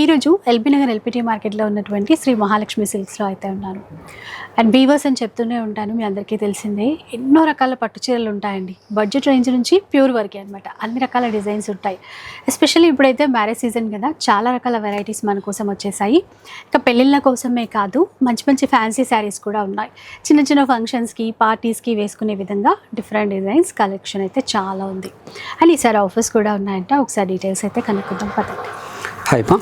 ఈరోజు LB Nagar LPT మార్కెట్లో ఉన్నటువంటి శ్రీ మహాలక్ష్మి సిల్క్స్లో అయితే ఉన్నాను. అండ్ బీవర్స్ అని చెప్తూనే ఉంటాను మీ అందరికీ తెలిసిందే. ఎన్నో రకాల పట్టు చీరలు ఉంటాయండి. బడ్జెట్ రేంజ్ నుంచి ప్యూర్ వరకే అనమాట అన్ని రకాల డిజైన్స్ ఉంటాయి. ఎస్పెషల్లీ ఇప్పుడైతే మ్యారేజ్ సీజన్ కదా చాలా రకాల వెరైటీస్ మన కోసం వచ్చేసాయి. ఇక పెళ్ళిళ్ళ కోసమే కాదు మంచి మంచి ఫ్యాన్సీ శారీస్ కూడా ఉన్నాయి. చిన్న చిన్న ఫంక్షన్స్కి పార్టీస్కి వేసుకునే విధంగా డిఫరెంట్ డిజైన్స్ కలెక్షన్ అయితే చాలా ఉంది. అండ్ ఈసారి ఆఫర్స్ కూడా ఉన్నాయంట. ఒకసారి డీటెయిల్స్ అయితే కనుక్కుందాం పదండి. హాయ్ మా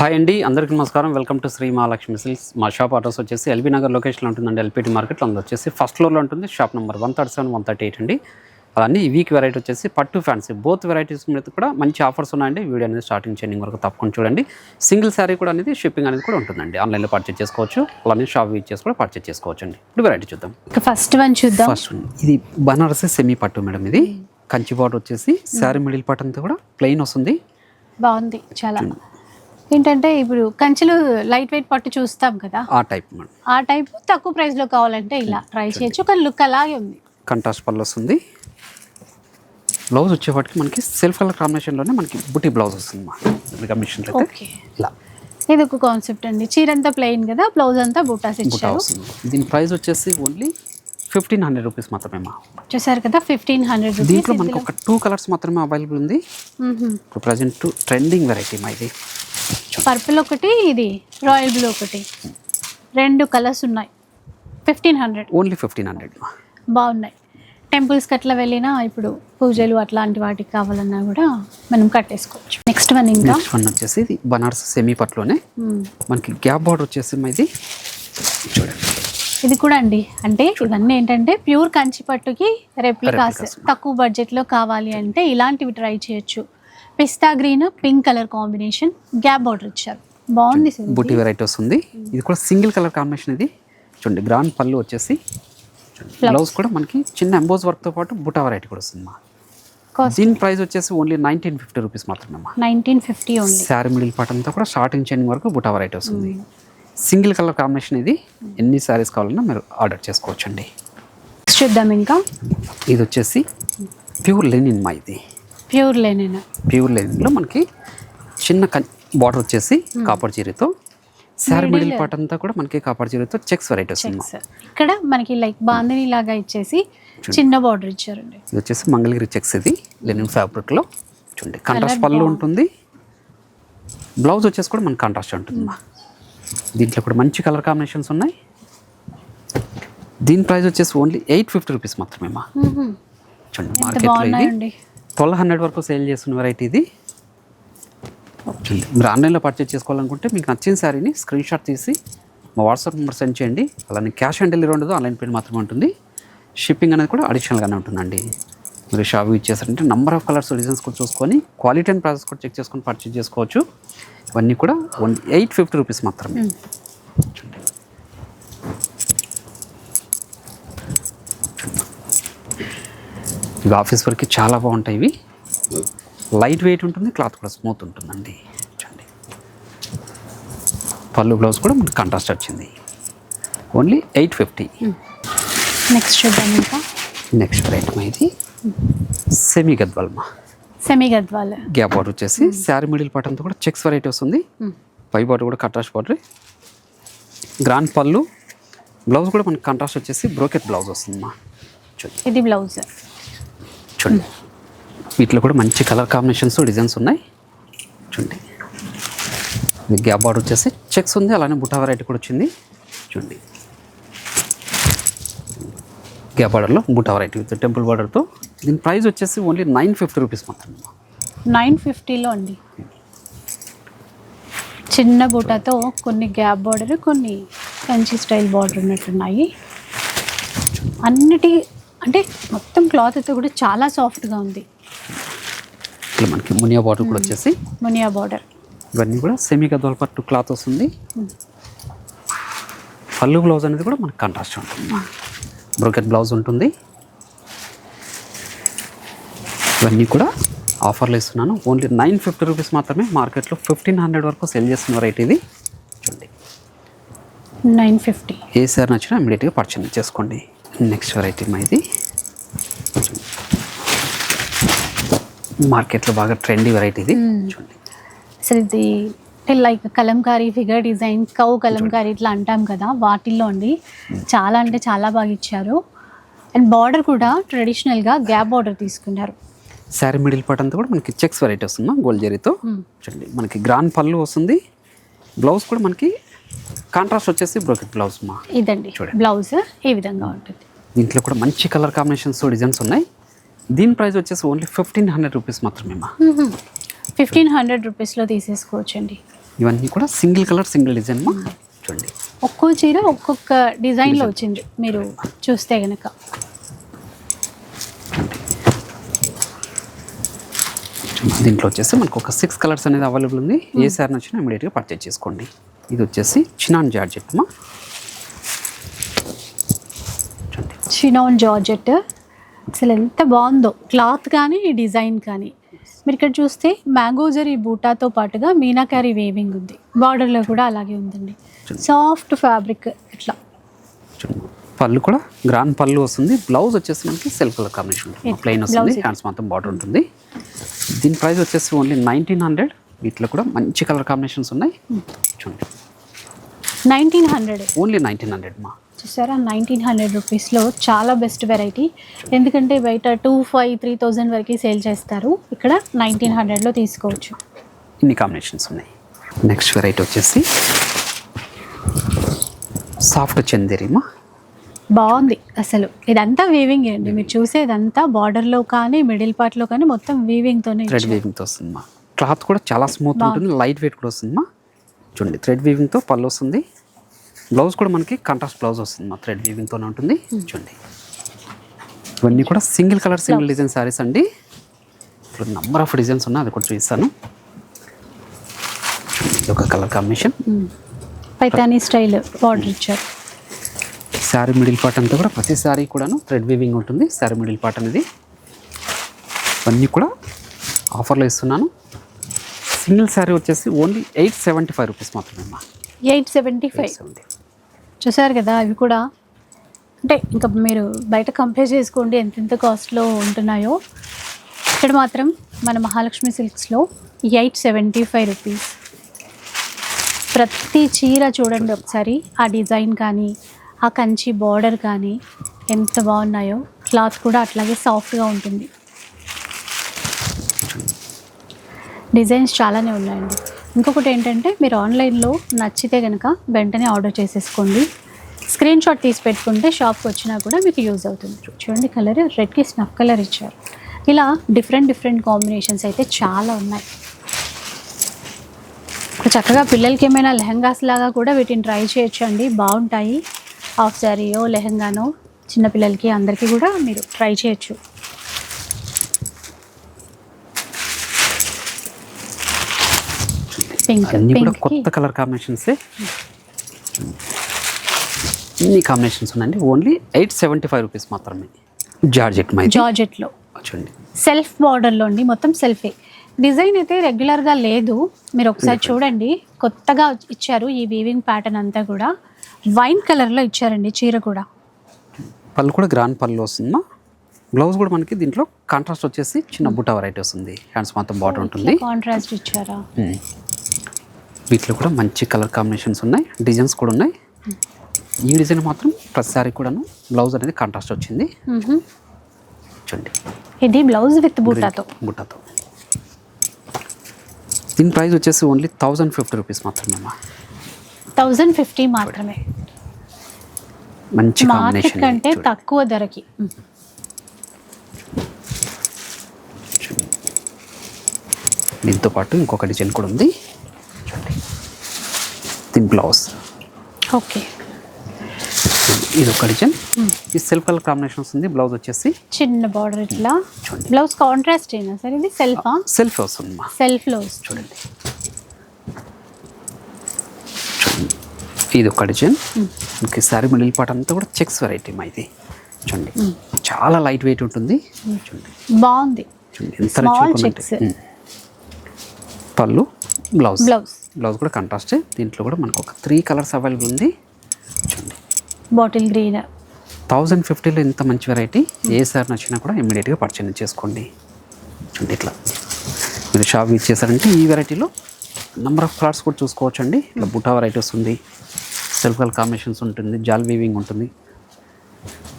హాయ్ అండి అందరికీ నమస్కారం. Welcome to Sri Mahalakshmi silks మా షాప్ అడ్రస్ వచ్చేసి ఎల్బీ నగర్ లొకేషన్లో ఉంటుందండి. ఎల్పిటి మార్కెట్లో అందులో వచ్చేసి ఫస్ట్ ఫ్లోర్లో ఉంటుంది. Shop number one thirty seven one thirty eight అండి. అలానే ఈ వీక్ వెరైటీ వచ్చేసి పట్టు ఫ్యాన్సీ బోత్ వెరైటీస్ మీద కూడా మంచి ఆఫర్స్ ఉన్నాయండి. వీడియో అనేది స్టార్టింగ్ చేయడం వరకు తప్పకుండా చూడండి. సింగిల్ శారీ కూడా అనేది షిప్పింగ్ అనేది కూడా ఉంటుందండి. ఆన్లైన్లో పర్చేస్ చేసుకోవచ్చు. అలానే షాప్ వీచ్ చేసి కూడా పర్చేస్ చేసుకోవచ్చు అండి. ఇప్పుడు వెరైటీ చూద్దాం. ఫస్ట్ వన్ చూద్దాం. ఫస్ట్ ఇది బనారసి సెమీ పట్టు మేడం ఇది. కంచి బార్డర్ వచ్చేసి శారీ మిడిల్ పట్టు అంతా కూడా ప్లెయిన్ వస్తుంది. బాగుంది చాలా. ఏంటంటే ఇప్పుడు కంచెలు లైట్ వెయిట్ పట్టు చూస్తాం కదా? ఆ టైప్ ఆ టైప్ తక్కువ ప్రైస్లో కావాలంటే ఇలా ట్రై చేయొచ్చు. కానీ లుక్ అలాగే ఉంది. కంట్రాస్ట్ పళ్ళు వస్తుంది బ్లౌజ్ వచ్చేవాటికి మనకి సెల్ఫ్ కలర్ కాంబినేషన్లోనే మనకి బుటీ బ్లౌజ్ వస్తుంది ఓకే ఇలా. ఇది ఒక కాన్సెప్ట్ అండి. చీర అంతా ప్లెయిన్ కదా బ్లౌజ్ అంతా బూటాస్ బుటా ఇచ్చారు దీని ప్రైస్ వచ్చేసి ఓన్లీ ఫిఫ్టీన్ హండ్రెడ్ రూపీస్ మాత్రమే మా చూసారు కదా ఫిఫ్టీన్ హండ్రెడ్ దీంట్లో మనకి ఒక టూ కలర్స్ మాత్రమే అవైలబుల్ ఉంది. ఇప్పుడు ప్రజెంట్ ట్రెండింగ్ వెరైటీ మా ఇది. పర్పుల్ ఒకటి ఇది రాయల్ బ్లూ ఒకటి. రెండు కలర్స్ ఉన్నాయి. Fifteen hundred. Only fifteen hundred బాగున్నాయి. టెంపుల్స్కి అట్లా వెళ్ళినా ఇప్పుడు పూజలు అట్లాంటి వాటికి కావాలన్నా కూడా మనం కట్టేసుకోవచ్చు. నెక్స్ట్ వన్ ఇంకా. నెక్స్ట్ వన్ వచ్చేసి ఇది బనారస్ సెమీ పట్లోనే. మనకి గ్యాప్ బార్డర్ వచ్చేసి ఇది. చూడండి. ఇది కూడా అండి. అంటే ఇవన్నీ ఏంటంటే ప్యూర్ కంచి పట్టుకి రెప్లికాస్. తక్కువ బడ్జెట్లో కావాలి అంటే ఇలాంటివి ట్రై చేయొచ్చు. పిస్తా green pink colour combination gap border ఇచ్చారు. బాగుంది సార్ బుటీ వెరైటీ వస్తుంది ఇది కూడా సింగిల్ కలర్ కాంబినేషన్ ఇది. చూడండి గ్రాండ్ పళ్ళు వచ్చేసి. బ్లౌజ్ కూడా మనకి చిన్న ఎంబోజ్ వర్క్తో పాటు బుటా వెరైటీ కూడా వస్తుంది మా దీని ప్రైస్ వచ్చేసి ఓన్లీ నైన్టీన్ ఫిఫ్టీ రూపీస్ మాత్రమే nineteen fifty only sari middle part అంతా కూడా స్టార్టింగ్ చైనింగ్ వరకు బుటా వెరైటీ వస్తుంది సింగిల్ కలర్ కాంబినేషన్ ఇది. ఎన్ని శారీస్ కావాలన్నా మీరు ఆర్డర్ చేసుకోవచ్చు అండి చూద్దాం ఇంకా. ఇది వచ్చేసి ప్యూర్ లెనిన్ మా ఇది. ప్యూర్ లేనేనా. ప్యూర్ లెనిన్లో మనకి చిన్న బార్డర్ వచ్చేసి కాపర్ చీరతో. శారీ మిడిల్ పార్ట్ అంతా కూడా మనకి కాపర్ చీరతో చెక్స్ వెరైటీ వస్తుంది ఇక్కడ మనకి లైక్ బాందిని లాగా ఇచ్చేసి చిన్న బార్డర్ ఇచ్చారండి. ఇది వచ్చేసి మంగళగిరి చెక్స్ ఇది లెనిన్ ఫ్యాబ్రిక్లో చూడండి. కాంట్రాస్ట్ పళ్ళు ఉంటుంది. బ్లౌజ్ వచ్చేసి కూడా మనకి కాంట్రాస్ట్ ఉంటుంది దీంట్లో కూడా మంచి కలర్ కాంబినేషన్స్ ఉన్నాయి. దీని ప్రైస్ వచ్చేసి ఓన్లీ ఎయిట్ ఫిఫ్టీ రూపీస్ మాత్రమే మా. చూడండి మార్కెట్లో ఇది. ట్వెల్వ్ హండ్రెడ్ వరకు సేల్ చేస్తున్న వెరైటీ ఇది. మీరు ఆన్లైన్లో పర్చేస్ చేసుకోవాలనుకుంటే మీకు నచ్చిన శారీని స్క్రీన్ షాట్ తీసి మా వాట్సాప్ నెంబర్ సెండ్ చేయండి. అలానే క్యాష్ ఆన్ డెలివరీ ఉండదు ఆన్లైన్ పేమెంట్ మాత్రమే ఉంటుంది. షిప్పింగ్ అనేది కూడా అడిషనల్గానే ఉంటుందండి. మీరు షాప్ యూజ్ చేస్తారంటే నంబర్ ఆఫ్ కలర్స్ డిజైన్స్ కూడా చూసుకొని క్వాలిటీ అండ్ ప్రాసెస్ కూడా చెక్ చేసుకొని పర్చేస్ చేసుకోవచ్చు. ఇవన్నీ కూడా వన్ ఎయిట్ ఫిఫ్టీ రూపీస్ మాత్రమే. చూడండి. ఇవి ఆఫీస్ వరకు చాలా బాగుంటాయి ఇవి. లైట్ వెయిట్ ఉంటుంది క్లాత్ కూడా స్మూత్ ఉంటుందండి. చూడండి. పళ్ళు బ్లౌజ్ కూడా మనకి కాంట్రాస్ట్ వచ్చింది. Only eight fifty. నెక్స్ట్ చూద్దాం ఇంకా. నెక్స్ట్ రేట్ ఇది. సెమీ గద్వాల్మా. సెమీ గద్వాల్ గ్యాప్ బార్డర్ వచ్చేసి శారీ మిడిల్ పార్ట్ అంతా కూడా చెక్స్ వెరైటీ వస్తుంది. పై బార్డర్ కూడా కంట్రాస్ట్ బార్డర్ గ్రాండ్ పళ్ళు. బ్లౌజ్ కూడా మనకి కాంట్రాస్ట్ వచ్చేసి బ్రోకెట్ బ్లౌజ్ వస్తుంది మా చూడండి ఇది బ్లౌజ్ చూడండి వీటిలో కూడా మంచి కలర్ కాంబినేషన్స్ డిజైన్స్ ఉన్నాయి. చూడండి. ఇది గ్యాప్ బార్డర్ వచ్చేసి చెక్స్ ఉంది. అలానే బుటా వెరైటీ కూడా వచ్చింది. చూడండి. గ్యాప్ బార్డర్లో బుటా వెరైటీ విత్ టెంపుల్ బార్డర్తో దీని ప్రైస్ వచ్చేసి ఓన్లీ నైన్ ఫిఫ్టీ రూపీస్ మాత్రమే. నైన్ ఫిఫ్టీలో అండి. చిన్న బూటాతో కొన్ని గ్యాప్ బార్డర్ కొన్ని కంచి స్టైల్ బార్డర్ ఉన్నట్టున్నాయి. అన్నిటి అంటే మొత్తం క్లాత్ అయితే కూడా చాలా సాఫ్ట్గా ఉంది. ఇట్లా మనకి మునియా బార్డర్ కూడా వచ్చేసి మునియా బార్డర్. ఇవన్నీ కూడా సెమీ గద్వాల పట్టు క్లాత్ వస్తుంది. పళ్ళు బ్లౌజ్ అనేది కూడా మనకి కాంట్రాస్ట్ ఉంటుంది. బ్రోకెట్ బ్లౌజ్ ఉంటుంది. ఇవన్నీ కూడా ఆఫర్లు ఇస్తున్నాను. ఓన్లీ నైన్ ఫిఫ్టీ రూపీస్ మాత్రమే మార్కెట్లో ఫిఫ్టీన్ హండ్రెడ్ వరకు సెల్ చేస్తున్న వెరైటీ ఇది. చూడండి. Nine fifty. ఏ సార్ నచ్చినా ఇమీడియట్గా పర్చేజ్ చేసుకోండి. నెక్స్ట్ వెరైటీ మా ఇది. మార్కెట్లో బాగా ట్రెండీ వెరైటీ ఇది. చూడండి. అసలు ఇది like Kalamkari figure design cow Kalamkari ఇట్లా అంటాం కదా వాటిల్లో అండి చాలా అంటే చాలా బాగా ఇచ్చారు. అండ్ బార్డర్ కూడా ట్రెడిషనల్గా గ్యాప్ బార్డర్ తీసుకున్నారు. శారీ మిడిల్ పార్ట్ అంతా కూడా మనకి చెక్స్ వెరైటీ వస్తుందా? గోల్డ్ జరీతో? Hmm. చూడండి. మనకి గ్రాండ్ పళ్ళు వస్తుంది. బ్లౌజ్ కూడా మనకి కాంట్రాస్ట్ వచ్చేసి బ్రోకెట్ బ్లౌజ్ మా. ఇదండి. చూడండి. బ్లౌజ్ ఈ విధంగా ఉంటుంది. దీంట్లో కూడా మంచి కలర్ కాంబినేషన్స్ డిజైన్స్ ఉన్నాయి. దీని ప్రైస్ వచ్చేసి ఓన్లీ ఫిఫ్టీన్ హండ్రెడ్ రూపీస్ మాత్రమే మా. ఫిఫ్టీన్ హండ్రెడ్ రూపీస్లో తీసేసుకోవచ్చండి. ఇవన్నీ కూడా సింగిల్ కలర్ సింగిల్ డిజైన్ మా. చూడండి. ఒక్కో చీర ఒక్కొక్క డిజైన్లో వచ్చింది. మీరు చూస్తే కనుక దీంట్లో వచ్చేసి మనకు ఒక సిక్స్ కలర్స్ అనేది అవైలబుల్ ఉంది. ఏ సారీ నచ్చినా ఇమీడియట్గా పర్చేజ్ చేసుకోండి. ఇది వచ్చేసి చినాన్ జార్జెట్ మా. చూడండి. షినాన్ జార్జెట్ అసలు ఎంత బాగుందో. క్లాత్ కానీ డిజైన్ కానీ. మీరు ఇక్కడ చూస్తే మ్యాంగో జరీ బూటాతో పాటుగా మీనాకారీ వేవింగ్ ఉంది. బార్డర్లో కూడా అలాగే ఉందండి. సాఫ్ట్ ఫ్యాబ్రిక్ ఇట్లా. పళ్ళు కూడా గ్రాండ్ పళ్ళు వస్తుంది. బ్లౌజ్ వచ్చేసి మనకి సెల్ఫ్ కలర్ కాంబినేషన్ ప్లెయిన్ వస్తుంది. హ్యాండ్స్ మొత్తం బార్డర్ ఉంటుంది. దీని ప్రైస్ వచ్చేసి ఓన్లీ నైన్టీన్ హండ్రెడ్. వీటిలో కూడా మంచి కలర్ కాంబినేషన్స్ ఉన్నాయి. చూడండి. Nineteen hundred. Only nineteen hundred మా. చూసారా? నైన్టీన్ హండ్రెడ్ రూపీస్లో చాలా బెస్ట్ వెరైటీ. ఎందుకంటే బయట టూ ఫైవ్ త్రీ థౌజండ్ వరకు సేల్ చేస్తారు. ఇక్కడ నైన్టీన్ హండ్రెడ్లో తీసుకోవచ్చు. ఇన్ని కాంబినేషన్స్ ఉన్నాయి. నెక్స్ట్ వెరైటీ వచ్చేసి సాఫ్ట్ చందేరిమా బాగుంది అసలు. ఇదంతా వీవింగ్ అండి. మీరు చూసేదంతా బార్డర్లో కానీ మిడిల్ పార్ట్లో కానీ మొత్తం వీవింగ్తోనే థ్రెడ్ వీవింగ్తో వస్తుంది మా క్లాత్ కూడా చాలా స్మూత్ ఉంటుంది. లైట్ వెయిట్ కూడా వస్తుంది మా చూడండి థ్రెడ్ వీవింగ్తో పళ్ళు వస్తుంది. బ్లౌజ్ కూడా మనకి కాంట్రాస్ట్ బ్లౌజ్ వస్తుంది మా థ్రెడ్ వీవింగ్తోనే ఉంటుంది. చూడండి. ఇవన్నీ కూడా single colour single design saris అండి. ఇప్పుడు నంబర్ ఆఫ్ డిజైన్స్ ఉన్నాయి అది కూడా చూపిస్తాను. ఇది ఒక colour combination Paithani style border ఇచ్చారు. శారీ మిడిల్ పార్ట్ అంతా కూడా ప్రతి శారీ కూడాను థ్రెడ్ వీవింగ్ ఉంటుంది. శారీ మిడిల్ పార్ట్ అనేది ఇవన్నీ కూడా ఆఫర్లో ఇస్తున్నాను. సింగిల్ శారీ వచ్చేసి only eight seventy five rupees మాత్రమే అమ్మా. Eight seventy five. చూసారు కదా అవి కూడా అంటే ఇంకా మీరు బయట కంపేర్ చేసుకోండి ఎంతెంత కాస్ట్లో ఉంటున్నాయో. ఇక్కడ మాత్రం మన మహాలక్ష్మి సిల్క్స్లో ఎయిట్ సెవెంటీ ఫైవ్ రూపీస్. ప్రతి చీర చూడండి ఒకసారి ఆ డిజైన్ కానీ ఆ కంచి బార్డర్ కానీ ఎంత బాగున్నాయో క్లాత్ కూడా అట్లాగే సాఫ్ట్గా ఉంటుంది. డిజైన్స్ చాలానే ఉన్నాయండి. ఇంకొకటి ఏంటంటే మీరు ఆన్లైన్లో నచ్చితే కనుక వెంటనే ఆర్డర్ చేసేసుకోండి. స్క్రీన్ షాట్ తీసి పెట్టుకుంటే షాప్కి వచ్చినా కూడా మీకు యూజ్ అవుతుంది. చూడండి కలర్ రెడ్కి స్నఫ్ కలర్ ఇచ్చారు. ఇలా డిఫరెంట్ డిఫరెంట్ కాంబినేషన్స్ అయితే చాలా ఉన్నాయి. చక్కగా పిల్లలకి ఏమైనా లెహంగాస్ లాగా కూడా వీటిని ట్రై చేయొచ్చు అండి బాగుంటాయి. హాఫ్ శారీయో లెహంగానో చిన్నపిల్లలకి అందరికీ కూడా మీరు ట్రై చేయొచ్చు. పింక్ పింక్ కొత్త కలర్ కాంబినేషన్సే ఇన్ని కాంబినేషన్స్ ఉన్నాయండి. Only eight seventy five rupees మాత్రమే జార్జెట్ మై జార్జెట్లో చూడండి. సెల్ఫ్ బార్డర్లో అండి మొత్తం సెల్ఫే డిజైన్ అయితే రెగ్యులర్గా లేదు. మీరు ఒకసారి చూడండి కొత్తగా ఇచ్చారు ఈ వీవింగ్ ప్యాటర్న్ అంతా కూడా. వైన్ కలర్లో ఇచ్చారండి చీర కూడా. పళ్ళు కూడా గ్రాండ్ పళ్ళు వస్తుందా? బ్లౌజ్ కూడా మనకి దీంట్లో కాంట్రాస్ట్ వచ్చేసి చిన్న బుట్ట వెరైటీ వస్తుంది. హ్యాండ్స్ మొత్తం బార్డర్ ఉంటుంది. కాంట్రాస్ట్ ఇచ్చారా. వీటిలో కూడా మంచి కలర్ కాంబినేషన్స్ ఉన్నాయి. డిజైన్స్ కూడా ఉన్నాయి. ఈ డిజైన్ మాత్రం ప్రతిసారి కూడాను బ్లౌజ్ అనేది కాంట్రాస్ట్ వచ్చింది. చూడండి. ఇది బ్లౌజ్ విత్ బూటాతో బుట్టతో. దీని ప్రైస్ వచ్చేసి ఓన్లీ థౌజండ్ ఫిఫ్టీ రూపీస్ మాత్రమే అమ్మా. థౌజండ్ ఫిఫ్టీ మాత్రమే. మంచి మార్కెట్ కంటే తక్కువ ధరకి. దీంతో పాటు ఇంకొక డిజైన్ కూడా ఉంది. దీని బ్లౌజ్. ఓకే. ఇది ఒక డిజైన్. ఈ సెల్ఫ్ కలర్ కాంబినేషన్ వస్తుంది బ్లౌజ్ వచ్చేసి చిన్న బార్డర్ ఇట్లా. బ్లౌజ్ కాంట్రాస్ట్ అయినా సార్ ఇది? సెల్ఫా సెల్ఫ్ వస్తుంది మా సెల్ఫ్లో చూడండి చూడండి. ఇది ఒక డిజైన్ ఇంక శారీ మిడిల్ పార్ట్ అంతా కూడా చెక్స్ వెరైటీ మా ఇది. చూడండి. చాలా లైట్ వెయిట్ ఉంటుంది. చూడండి. బాగుంది. చూడండి. పళ్ళు బ్లౌజ్. బ్లౌజ్. బ్లౌజ్ కూడా కాంట్రాస్టే. దీంట్లో కూడా మనకు ఒక త్రీ కలర్స్ అవైలబుల్ ఉంది. చూడండి. Bottle green. థౌజండ్ ఫిఫ్టీలో ఇంత మంచి వెరైటీ. ఏ సార్ నచ్చినా కూడా ఇమ్మీడియట్గా పర్చేజ్ చేసుకోండి. చూడండి ఇట్లా. మీరు షాప్ ఇచ్చేసారంటే ఈ వెరైటీలో నెంబర్ ఆఫ్ కలర్స్ కూడా చూసుకోవచ్చండి. ఇట్లా బుటా వెరైటీ వస్తుంది సెల్ఫ్ కలర్ కాంబినేషన్స్ ఉంటుంది జాల్ వీవింగ్ ఉంటుంది.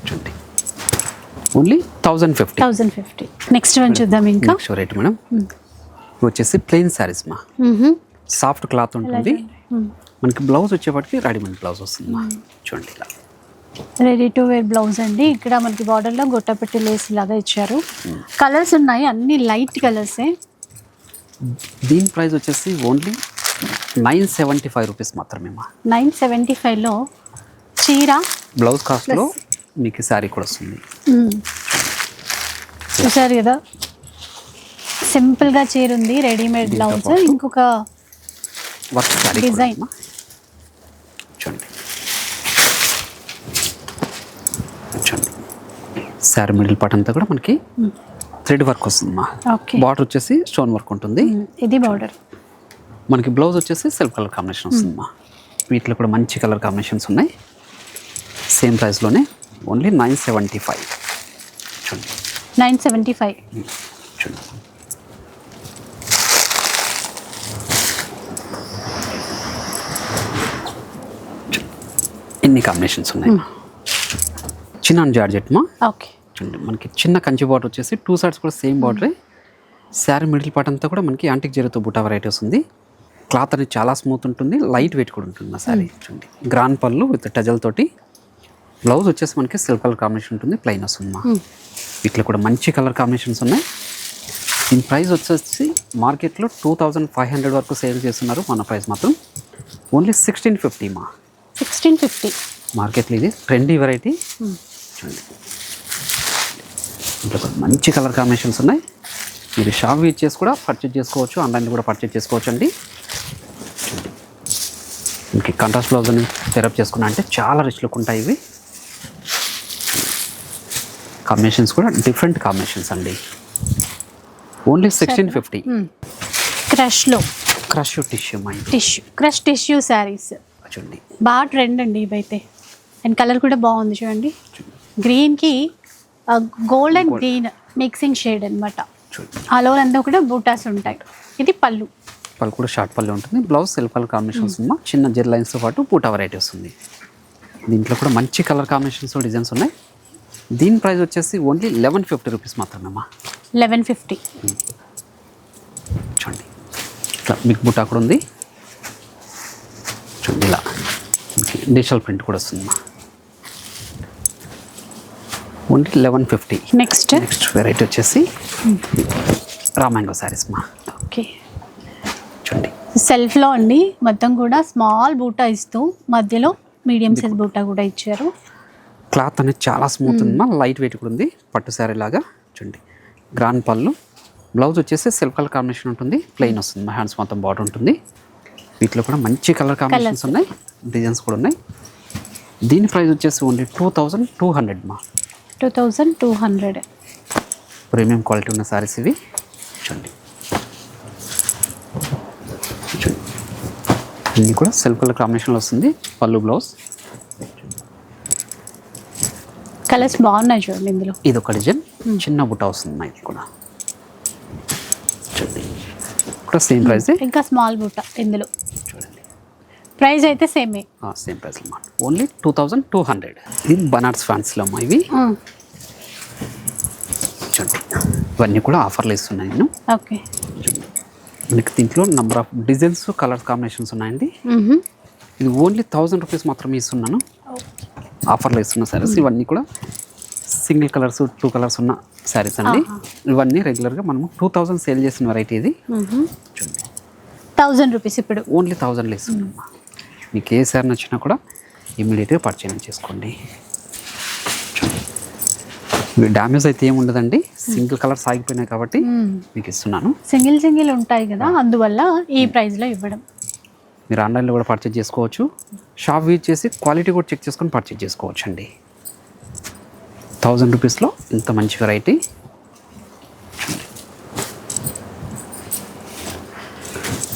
చూడండి. Only thousand fifty thousand fifty next one చూద్దాం ఇంకా. Next variety madam. ఇవి వచ్చేసి ప్లెయిన్ శారీస్ మా. సాఫ్ట్ క్లాత్ ఉంటుంది. మనకి బ్లౌజ్ వచ్చేప్పటికి రెడీమేడ్ బ్లౌజ్ వస్తుంది మా. చూడండి ఇలా. రెడీ టు వేర్ బ్లౌజ్ అండి. ఇక్కడ మనకి బార్డర్లో గొట్టపెట్టి లేస్ లాగా ఇచ్చారు. కలర్స్ ఉన్నాయి అన్ని లైట్ కలర్సే దీని ప్రైస్ వచ్చేసి only nine seventy five rupees మాత్రమే నైన్ సెవెంటీ ఫైవ్లో చీర బ్లౌజ్ కాస్ట్లో మీకు శారీ కూడా వస్తుంది. చూసారు కదా. సింపుల్గా చీర ఉంది రెడీమేడ్ బ్లౌజ్ ఇంకొక Design. చూడండి. శారీ మిడిల్ పార్ట్ అంతా కూడా మనకి థ్రెడ్ వర్క్ వస్తుంది మా బార్డర్ వచ్చేసి స్టోన్ వర్క్ ఉంటుంది. ఇది బార్డర్. మనకి బ్లౌజ్ వచ్చేసి సెల్ఫ్ కలర్ కాంబినేషన్ వస్తుంది మా వీటిలో కూడా మంచి కలర్ కాంబినేషన్స్ ఉన్నాయి. సేమ్ ప్రైస్లోనే ఓన్లీ నైన్ సెవెంటీ ఫైవ్ చూడండి. నైన్ సెవెంటీ ఫైవ్ చూడండి. ఎన్ని కాంబినేషన్స్ ఉన్నాయి? మా చిన్న జార్జెట్ మా. ఓకే చూడండి. మనకి చిన్న కంచి బార్డర్ వచ్చేసి టూ సైడ్స్ కూడా సేమ్ బార్డరే శారీ మిడిల్ పార్ట్ అంతా కూడా మనకి యాంటిక్ జరీతో బుటా వెరైటీస్ ఉంది. క్లాత్ అనేది చాలా స్మూత్ ఉంటుంది లైట్ వెయిట్ కూడా ఉంటుంది మా శారీ చూడండి. గ్రాన్ పళ్ళు విత్ టజల్ తోటి. బ్లౌజ్ వచ్చేసి మనకి సిల్క్ కలర్ కాంబినేషన్ ఉంటుంది ప్లెయిన్ వస్తుంది మా. వీటిలో కూడా మంచి కలర్ కాంబినేషన్స్ ఉన్నాయి. దీని ప్రైస్ వచ్చేసి మార్కెట్లో టూ థౌజండ్ ఫైవ్ హండ్రెడ్ వరకు సేల్ చేస్తున్నారు మన ప్రైస్ మాత్రం ఓన్లీ సిక్స్టీన్ ఫిఫ్టీ మా. Sixteen fifty. మార్కెట్లో ఇది ట్రెండీ వెరైటీ చూడండి. ఇంట్లో కూడా మంచి కలర్ కాంబినేషన్స్ ఉన్నాయి. మీరు షాప్ యూజ్ చేసి కూడా పర్చేజ్ చేసుకోవచ్చు ఆన్లైన్లో కూడా పర్చేజ్ చేసుకోవచ్చు అండి. మీకు కంట్రాస్ట్ బ్లౌజ్ అని తెరప్ చేసుకున్నా అంటే చాలా రిచ్ లుక్ ఉంటాయి ఇవి. కాంబినేషన్స్ కూడా డిఫరెంట్ కాంబినేషన్స్ అండి. Only sixteen fifty క్రష్లో crush tissue mind tissue crush tissue saris చూడండి. బాగా ట్రెండ్ అండి ఇవైతే. అండ్ కలర్ కూడా బాగుంది చూడండి. గ్రీన్కి gold and green mixing shade అన్నమాట. చూడండి. ఆల్ ఓవర్ అంతా కూడా బూటాస్ ఉంటాయి. ఇది పళ్ళు. పళ్ళు కూడా షార్ట్ పళ్ళు ఉంటుంది. బ్లౌజ్ సెల్ఫ్ కలర్ కాంబినేషన్ వస్తుంది చిన్న జెర్ లైన్స్తో పాటు పూటా వెరైటీ వస్తుంది. దీంట్లో కూడా మంచి కలర్ కాంబినేషన్స్ డిజైన్స్ ఉన్నాయి. దీని ప్రైస్ వచ్చేసి ఓన్లీ లెవెన్ ఫిఫ్టీ రూపీస్ మాత్రమేమా లెవెన్ ఫిఫ్టీ చూడండి. ఇట్లా మీకు బుట్ట కూడా ఉంది. చూడండి ఇలా. డిజిటల్ ప్రింట్ కూడా వస్తుందమ్మా only eleven fifty next next variety వచ్చేసి రామాంగో శారీస్ మా. ఓకే. సెల్ఫ్లో అండి. మొత్తం కూడా స్మాల్ బూటా ఇస్తూ మధ్యలో మీడియం సైజ్ బూటా కూడా ఇచ్చారు. క్లాత్ అనేది చాలా స్మూత్ ఉంది మా లైట్ వెయిట్ కూడా ఉంది. పట్టు శారీ లాగా. చూడండి. గ్రాండ్ పళ్ళు. బ్లౌజ్ వచ్చేసి సెల్ఫ్ కలర్ కాంబినేషన్ ఉంటుంది. ప్లెయిన్ వస్తుంది. మా హ్యాండ్స్ మొత్తం బార్డర్ ఉంటుంది. వీటిలో కూడా మంచి కలర్ కాంబినేషన్స్ ఉన్నాయి. డిజైన్స్ కూడా ఉన్నాయి. దీని ప్రైస్ వచ్చేసి only two thousand two hundred మా. Two thousand two hundred. Premium quality ఉన్న శారీస్ ఇవి చూడండి చూడండి అన్నీ కూడా సెల్ఫ్ కలర్ కాంబినేషన్లో వస్తుంది. పళ్ళు బ్లౌజ్ కలర్స్ బాగున్నాయి చూడండి ఇందులో. ఇది ఒక డిజైన్. చిన్న బుట్ట వస్తుంది మా ఇది కూడా. చూడండి. కూడా సేమ్ ప్రైస్ ఇంకా స్మాల్ బూటా ఇందులో. చూడండి. ప్రైస్ అయితే సేమే సేమ్ ప్రైస్ అన్నమాట only two thousand two hundred ఇది బనార్స్ ఫ్యాన్స్లో అమ్మా ఇవి. చూడండి. ఇవన్నీ కూడా ఆఫర్లు ఇస్తున్నాయి నేను. ఓకే మీకు దీంట్లో number of designs colour combinations ఉన్నాయండి. ఇది ఓన్లీ థౌజండ్ రూపీస్ మాత్రమే ఇస్తున్నాను. ఆఫర్లో ఇస్తున్న శారీస్ ఇవన్నీ కూడా సింగిల్ కలర్స్ టూ కలర్స్ ఉన్న శారీస్ అండి. ఇవన్నీ రెగ్యులర్గా మనము టూ థౌజండ్ సేల్ చేసిన వెరైటీ ఇది. చూడండి. థౌజండ్ రూపీస్ ఇప్పుడు. ఓన్లీ థౌజండ్లో ఇస్తున్నాం మీకు ఏ శారీ నచ్చినా కూడా ఇమ్మీడియట్గా పర్చేజ్ చేసుకోండి. డ్యామేజ్ అయితే ఏమి ఉండదండి. సింగిల్ కలర్ సాగిపోయినాయి కాబట్టి మీకు ఇస్తున్నాను. సింగిల్ సింగిల్ ఉంటాయి కదా అందువల్ల ఈ ప్రైస్లో ఇవ్వడం. మీరు ఆన్లైన్లో కూడా పర్చేజ్ చేసుకోవచ్చు. షాప్ విజిట్ చేసి క్వాలిటీ కూడా చెక్ చేసుకొని పర్చేజ్ చేసుకోవచ్చు అండి థౌజండ్ రూపీస్లో ఇంత మంచి వెరైటీ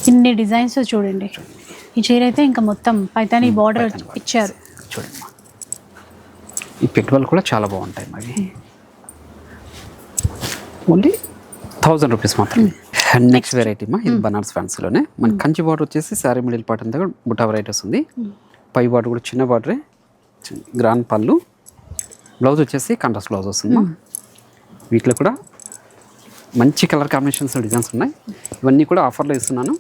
ఇన్ని డిజైన్స్ చూడండి. ఈ చీర అయితే ఇంకా మొత్తం పైతాని బార్డర్ ఇచ్చారు. ఈ పెట్టుబడులు కూడా చాలా బాగుంటాయి మరి. ఓన్లీ థౌజండ్ రూపీస్ మాత్రమే. నెక్స్ట్ వెరైటీ మా ఇది బనారస్ ఫ్యాన్సీలోనే. మన కంచి బార్డర్ వచ్చేసి శారీ మిడిల్ పార్ట్ అంతా కూడా బుటా వెరైటీ వస్తుంది పై బార్డర్ కూడా చిన్న బార్డరే గ్రాండ్ పళ్ళు. బ్లౌజ్ వచ్చేసి కంట్రాస్ట్ బ్లౌజ్ వస్తుంది వీటిలో కూడా మంచి కలర్ కాంబినేషన్స్ డిజైన్స్ ఉన్నాయి. ఇవన్నీ కూడా ఆఫర్లో ఇస్తున్నాను.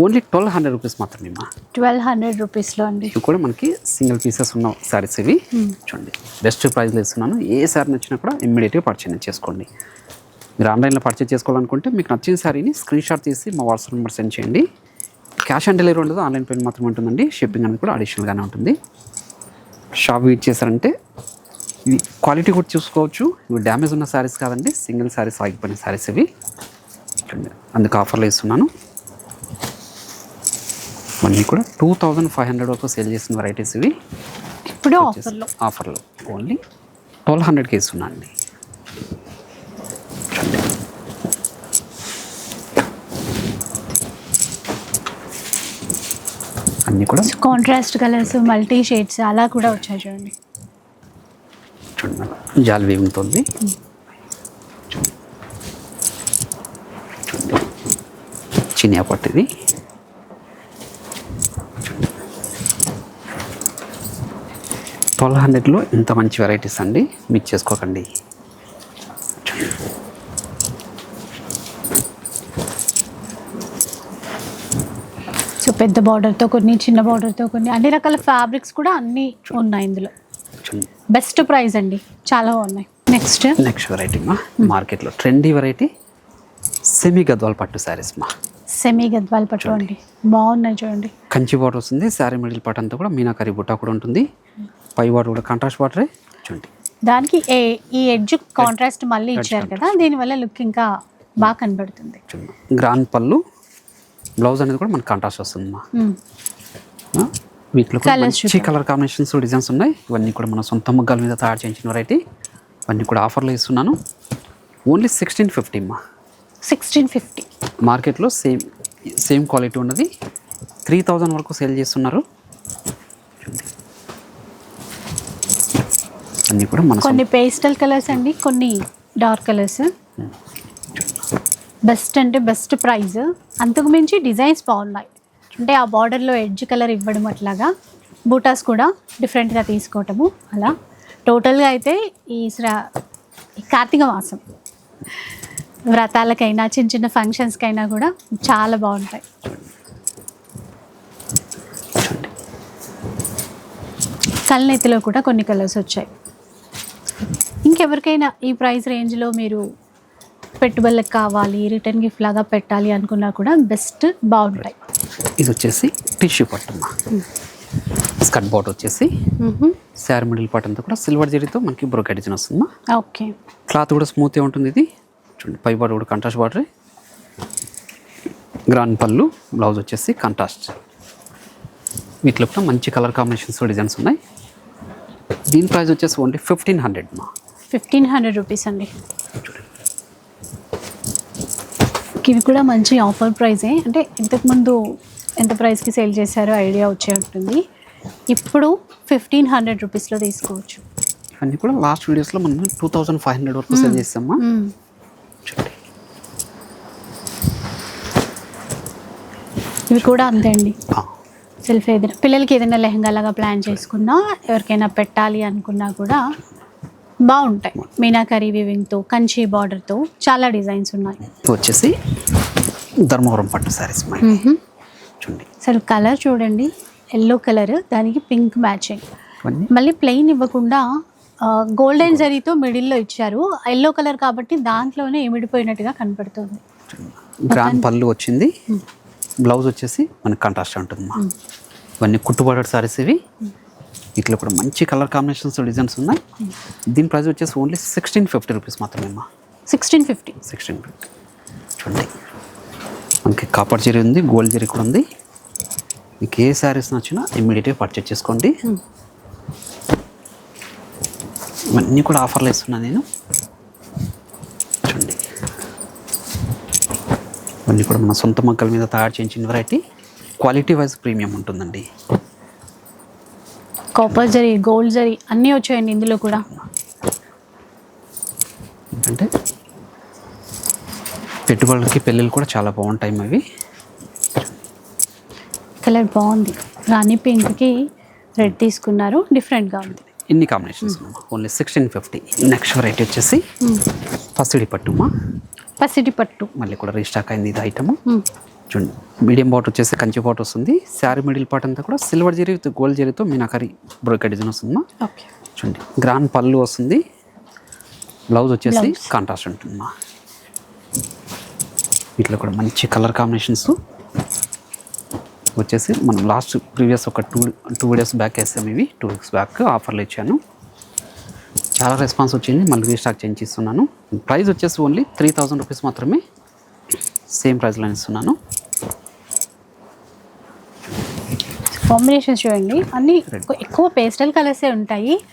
ఓన్లీ ట్వెల్వ్ హండ్రెడ్ రూపీస్ మాత్రమే ట్వెల్వ్ హండ్రెడ్ రూపీస్లో అండి. ఇవి కూడా మనకి సింగిల్ పీసెస్ ఉన్న శారీస్ ఇవి. చూడండి. బెస్ట్ ప్రైస్లో ఇస్తున్నాను ఏ శారీ నచ్చినా కూడా ఇమ్మీడియట్గా పర్చేజ్ చేసుకోండి. మీరు ఆన్లైన్లో పర్చేజ్ చేసుకోవాలనుకుంటే మీకు నచ్చిన శారీని స్క్రీన్ షాట్ తీసి మా వాట్సాప్ నెంబర్ సెండ్ చేయండి. క్యాష్ ఆన్ డెలివరీ ఉండదు ఆన్లైన్ పేమెంట్ మాత్రమే ఉంటుందండి. షిప్పింగ్ అనేది కూడా అడిషనల్గానే ఉంటుంది. షాప్ విజిట్ చేశారంటే ఇది క్వాలిటీ కూడా చూసుకోవచ్చు. ఇవి డ్యామేజ్ ఉన్న శారీస్ కాదండి సింగిల్ శారీస్ ఆగిపోయిన శారీస్ ఇవి. చూడండి. అందుకు ఆఫర్లో ఇస్తున్నాను. ఇవన్నీ కూడా టూ థౌజండ్ ఫైవ్ హండ్రెడ్ వరకు సేల్ చేసిన వెరైటీస్ ఇవి. ఇప్పుడు ఆఫర్లో. ఆఫర్లో. ఓన్లీ ట్వెల్వ్ హండ్రెడ్కి ఇస్తున్నా అండి. అన్నీ కూడా కాంట్రాస్ట్ కలర్స్ మల్టీ షేడ్స్ అలా కూడా వచ్చాయి చూడండి. చూడండి. జాల్ వీవింగ్తో ఉంది చినియా పట్టు ట్వెల్వ్ హండ్రెడ్లో ఇంత మంచి వెరైటీస్ అండి. మీకు చేసుకోకండి. సో పెద్ద బార్డర్తో కొన్ని చిన్న బార్డర్తో కొన్ని అన్ని రకాల ఫ్యాబ్రిక్స్ కూడా అన్నీ ఉన్నాయి ఇందులో. బెస్ట్ ప్రైస్ అండి. చాలా బాగున్నాయి. నెక్స్ట్? నెక్స్ట్ వెరైటీ మా మార్కెట్లో ట్రెండీ వెరైటీ సెమీ గద్వాల్ పట్టు శారీస్ మా. సెమీ గద్వాల్ పట్టు అండి. బాగున్నాయి చూడండి. కంచి బార్డర్ వస్తుంది శారీ మిడిల్ పార్ట్ అంతా కూడా మీనాకరీ బుట్ట కూడా ఉంటుంది. పై బార్డర్ కూడా కాంట్రాస్ట్ బార్డరే చూడండి. దానికి ఏ ఈ ఎడ్జ్ కాంట్రాస్ట్ మళ్ళీ ఇచ్చారు కదా దీనివల్ల లుక్ ఇంకా బాగా కనబడుతుంది. చూడండి. గ్రాండ్ పళ్ళు బ్లౌజ్ అనేది కూడా మనకి కాంట్రాస్ట్ వస్తుంది మా మ్మ్. ఆ, వీటిలో మంచి కలర్ కాంబినేషన్స్ డిజైన్స్ ఉన్నాయి. ఇవన్నీ కూడా మన సొంత ముగ్గాల మీద తయారు చేయించిన వెరైటీ ఇవన్నీ కూడా ఆఫర్లో ఇస్తున్నాను. ఓన్లీ సిక్స్టీన్ ఫిఫ్టీ మా సిక్స్టీన్ ఫిఫ్టీ మార్కెట్లో సేమ్ సేమ్ క్వాలిటీ ఉన్నది. త్రీ థౌజండ్ వరకు సేల్ చేస్తున్నారు. అన్నీ కూడా మన కొన్ని పేస్టల్ కలర్స్ అండి కొన్ని డార్క్ కలర్స్. బెస్ట్ అంటే బెస్ట్ ప్రైస్ అంతకు మించి డిజైన్స్ బాగున్నాయి. అంటే ఆ బార్డర్లో ఎడ్జ్ కలర్ ఇవ్వడం అట్లాగా బూటాస్ కూడా డిఫరెంట్గా తీసుకోవటము అలా. టోటల్గా అయితే ఈ శ్రా కార్తీక మాసం. వ్రతాలకైనా చిన్న చిన్న ఫంక్షన్స్కైనా కూడా చాలా బాగుంటాయి. కల్నెత్తిలో కూడా కొన్ని కలర్స్ వచ్చాయి. ఇంకెవరికైనా ఈ ప్రైస్ రేంజ్లో మీరు పెట్టుబడులకు కావాలి రిటర్న్ గిఫ్ట్ లాగా పెట్టాలి అనుకున్నా కూడా బెస్ట్ బాగుంటాయి. ఇది వచ్చేసి టిష్యూ పట్టమ్మా స్కర్ట్ బాట్ వచ్చేసి. శారీ మిడిల్ పార్ట్ అంతా కూడా సిల్వర్ జరీతో మనకి బ్రోకెట్ డిజైన్ వస్తుందమ్మా ఓకే. క్లాత్ కూడా స్మూత్గా ఉంటుంది ఇది. చూడండి పై బార్డర్ కూడా కంట్రాస్ట్ బార్డర్. గ్రాండ్ పళ్ళు బ్లౌజ్ వచ్చేసి కంట్రాస్ట్ వీటిలో కూడా మంచి కలర్ కాంబినేషన్స్ డిజైన్స్ ఉన్నాయి. దీని ప్రైస్ వచ్చేసి ఓన్లీ ఫిఫ్టీన్ హండ్రెడ్ మా ఫిఫ్టీన్ హండ్రెడ్ రూపీస్ అండి. ఇవి కూడా మంచి ఆఫర్ ప్రైజే అంటే ఇంతకుముందు ఎంత ప్రైస్కి సేల్ చేశారో ఐడియా వచ్చే ఉంటుంది. ఇప్పుడు ఫిఫ్టీన్ హండ్రెడ్ రూపీస్లో తీసుకోవచ్చు. ఇవన్నీ కూడా లాస్ట్ వీడియోస్లో మనం టూ థౌజండ్ ఫైవ్ హండ్రెడ్ వరకు సెల్ చేస్తామా? ఇవి కూడా అంతే అండి. సెల్ఫ్ ఏదైనా పిల్లలకి ఏదైనా లెహంగా లాగా ప్లాన్ చేసుకున్నా ఎవరికైనా పెట్టాలి అనుకున్నా కూడా బాగుంటాయి. మీనాకరీ వివింగ్తో కంచి బార్డర్తో చాలా డిజైన్స్ ఉన్నాయి. వచ్చేసి ధర్మవరం పట్టు శారీస్ మా చూడండి. అసలు కలర్ చూడండి ఎల్లో కలర్ దానికి పింక్ మ్యాచింగ్ మళ్ళీ ప్లెయిన్ ఇవ్వకుండా గోల్డెన్ జరీతో మిడిల్లో ఇచ్చారు. ఎల్లో కలర్ కాబట్టి దాంట్లోనే ఇమిడిపోయినట్టుగా కనపడుతుంది. గ్రాండ్ పళ్ళు వచ్చింది. బ్లౌజ్ వచ్చేసి మనకి కాంట్రాస్ట్ ఉంటుంది ఇవన్నీ కుట్టుబడి సారీస్ ఇవి. వీటిలో కూడా మంచి కలర్ కాంబినేషన్స్ డిజైన్స్ ఉన్నాయి. దీని ప్రైస్ వచ్చేసి ఓన్లీ సిక్స్టీన్ ఫిఫ్టీ రూపీస్ మాత్రమే మా సిక్స్టీన్ ఫిఫ్టీ సిక్స్టీన్ ఫిఫ్టీ చూడండి. మనకి కాపర్ జరీ ఉంది గోల్డ్ జరీ కూడా ఉంది. మీకు ఏ శారీస్ నచ్చినా ఇమ్మీడియట్గా పర్చేజ్ చేసుకోండి. ఇవన్నీ కూడా ఆఫర్లు ఇస్తున్నాను నేను. చూడండి. ఇవన్నీ కూడా మన సొంత మొక్కల మీద తయారు చేయించిన వెరైటీ క్వాలిటీ వైజ్ ప్రీమియం ఉంటుందండి. కాపర్ జరీ గోల్డ్ జరీ అన్నీ వచ్చాయండి ఇందులో కూడా. అంటే పెట్టుబడులకి పెళ్ళిళ్ళు కూడా చాలా బాగుంటాయి అవి కలర్ బాగుంది. రాణి పింక్కి రెడ్ తీసుకున్నారు. డిఫరెంట్గా ఉంది. ఇన్ని combinations only sixteen fifty next variety వచ్చేసి పసిడి పట్టుమా పసిటి పట్టు మళ్ళీ కూడా రీస్టాక్ అయింది ఇది ఐటమ్. చూడండి. మీడియం బాట్ వచ్చేసి కంచి బాట్ వస్తుంది. శారీ మిడిల్ పార్ట్ అంతా కూడా సిల్వర్ జరీ విత్ గోల్డ్ జరీతో మీనాకరి బ్రోకెట్ డిజైన్ వస్తుందమ్మా. ఓకే. చూడండి. గ్రాండ్ పళ్ళు వస్తుంది. బ్లౌజ్ వచ్చేసి కాంట్రాస్ట్ ఉంటుందమ్మా. వీటిలో కూడా మంచి కలర్ కాంబినేషన్స్. వచ్చేసి మనం లాస్ట్ ప్రీవియస్ ఒక టూ టూ డేస్ బ్యాక్ వేసాము ఇవి. టూ వీక్స్ బ్యాక్ ఆఫర్లు ఇచ్చాను. చాలా రెస్పాన్స్ వచ్చింది. మళ్ళీ రీస్టాక్ చేయించి ఇస్తున్నాను. ప్రైస్ వచ్చేసి ఓన్లీ త్రీ థౌజండ్ రూపీస్ మాత్రమే. సేమ్ ప్రైస్లో ఇస్తున్నాను. కాంబినేషన్స్ చూడండి. అన్నీ ఎక్కు- ఎక్కువ పేస్టల్ కలర్సే ఉంటాయి.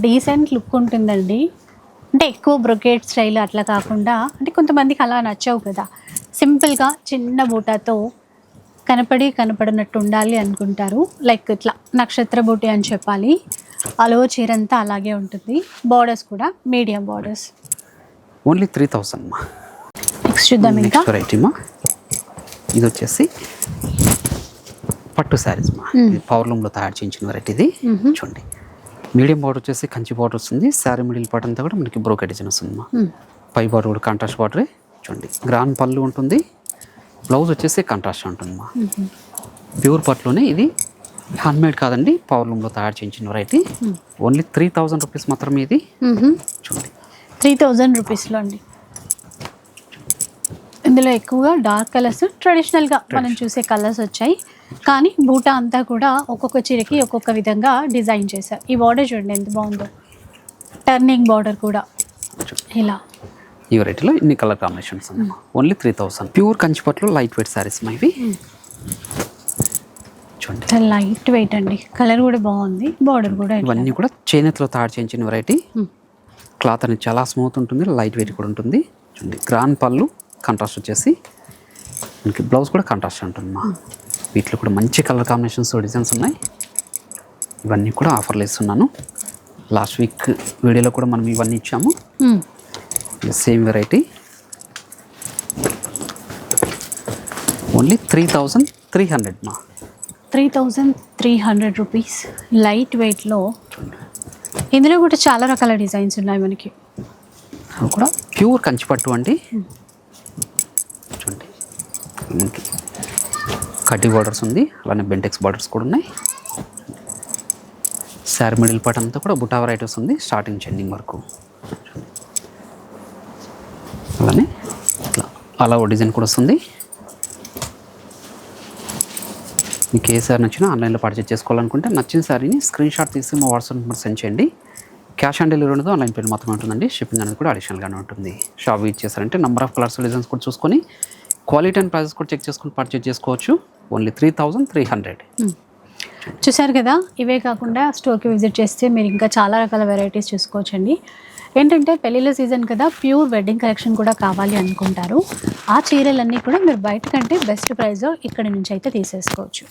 డీసెంట్ లుక్ ఉంటుందండి. అంటే ఎక్కువ బ్రొకేట్ స్టైల్ అట్లా కాకుండా అంటే కొంతమందికి అలా నచ్చవు కదా. సింపుల్గా చిన్న బూటాతో కనపడి కనపడినట్టు ఉండాలి అనుకుంటారు. లైక్ ఇట్లా నక్షత్ర బూటి అని చెప్పాలి. అలో చీర అంతా అలాగే ఉంటుంది. బార్డర్స్ కూడా medium borders only three thousand మా. నెక్స్ట్ చూద్దాం ఇంకా వెరైటీ మా ఇది వచ్చేసి పట్టు శారీస్ మా. లూమ్లో తయారు చేయించిన వెరైటీ ఇది. చూడండి. మీడియం బార్డర్ వచ్చేసి కంచి బార్డర్ వస్తుంది. శారీ మిడిల్ పార్ట్ అంతా కూడా మనకి బ్రోకెట్ డిజైన్ వస్తుంది మా. పై బార్డర్ కూడా కాంట్రాస్ట్ బార్డరే చూడండి. గ్రాండ్ పళ్ళు ఉంటుంది. బ్లౌజ్ వచ్చేసి కాంట్రాస్ట్ ఉంటుంది మా. ప్యూర్ పట్టులోనే ఇది హ్యాండ్మేడ్ కాదండి. పవర్ లూమ్లో తయారు చేయించిన variety only three thousand rupees మాత్రమే ఇది. చూడండి. త్రీ థౌజండ్ రూపీస్లో అండి. ఇందులో ఎక్కువగా డార్క్ కలర్స్ ట్రెడిషనల్గా మనం చూసే కలర్స్ వచ్చాయి. కానీ బూటా అంతా కూడా ఒక్కొక్క చీరకి ఒక్కొక్క విధంగా డిజైన్ చేశారు. ఈ బార్డర్ చూడండి ఎంత బాగుందో. టర్నింగ్ బార్డర్ కూడా. ఇలా. ఈ వెరైటీలో ఇన్ని colour combinations only three thousand pure కంచిపట్లో light weight saris మా ఇవి. చూడండి. లైట్ వెయిట్ అండి. కలర్ కూడా బాగుంది. బార్డర్ కూడా. ఇవన్నీ కూడా చేనేతలో తయారు చేయించిన వెరైటీ Hmm. క్లాత్ అనేది చాలా స్మూత్ ఉంటుంది. లైట్ వెయిట్ కూడా ఉంటుంది. చూడండి. గ్రాండ్ పళ్ళు కాంట్రాస్ట్ వచ్చేసి మనకి బ్లౌజ్ కూడా కాంట్రాస్ట్ ఉంటుంది మా వీటిలో కూడా మంచి కలర్ కాంబినేషన్స్ డిజైన్స్ ఉన్నాయి. ఇవన్నీ కూడా ఆఫర్లు ఇస్తున్నాను. లాస్ట్ వీక్ వీడియోలో కూడా మనం ఇవన్నీ ఇచ్చాము. Same variety only three thousand three hundred మా. Three thousand three hundred rupees light వెయిట్లో ఇందులో కూడా చాలా రకాల డిజైన్స్ ఉన్నాయి మనకి. కూడా ప్యూర్ కంచిపట్టు అండి. చూడండి మనకి కడ్డీ బార్డర్స్ ఉంది. అలానే బెంటెక్స్ బార్డర్స్ కూడా ఉన్నాయి. శారీ మిడిల్ పార్ట్ అంతా కూడా బుటా వెరైటీస్ ఉంది. స్టార్టింగ్ ఎండింగ్ వరకు. అలానే ఇట్లా అలా ఓ డిజైన్ కూడా వస్తుంది. మీకు ఏ సారీ నచ్చినా ఆన్లైన్లో పర్చేజ్ చేసుకోవాలనుకుంటే నచ్చిన శారీని స్క్రీన్ షాట్ తీసి మా వాట్సాప్ నెంబర్ సెండ్ చేయండి. క్యాష్ ఆన్ డెలివరీ ఉండదు ఆన్లైన్ పేమెంట్ మాత్రమే ఉంటుందండి. షిప్పింగ్ అనేది కూడా అడిషనల్గానే ఉంటుంది. షాప్ యూజ్ చేశారంటే నెంబర్ ఆఫ్ కలర్స్ డిజైన్స్ కూడా చూసుకొని క్వాలిటీ అండ్ ప్రైసెస్ కూడా చెక్ చేసుకుని పర్చేజ్ చేసుకోవచ్చు. Only three thousand three hundred చూసారు కదా? ఇవే కాకుండా స్టోర్కి విజిట్ చేస్తే మీరు ఇంకా చాలా రకాల వెరైటీస్ చూసుకోవచ్చండి. ఏంటంటే పెళ్ళిళ్ళ సీజన్ కదా ప్యూర్ వెడ్డింగ్ కలెక్షన్ కూడా కావాలి అనుకుంటారు. ఆ చీరలన్నీ కూడా మీరు బయట కంటే బెస్ట్ ప్రైస్లో ఇక్కడి నుంచి అయితే తీసేసుకోవచ్చు.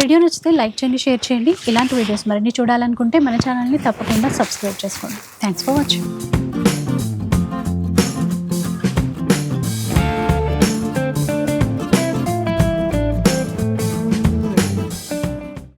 వీడియో నచ్చితే లైక్ చేయండి షేర్ చేయండి. ఇలాంటి వీడియోస్ మరిన్ని చూడాలనుకుంటే మన ఛానల్ని తప్పకుండా సబ్స్క్రైబ్ చేసుకోండి. Thanks for watching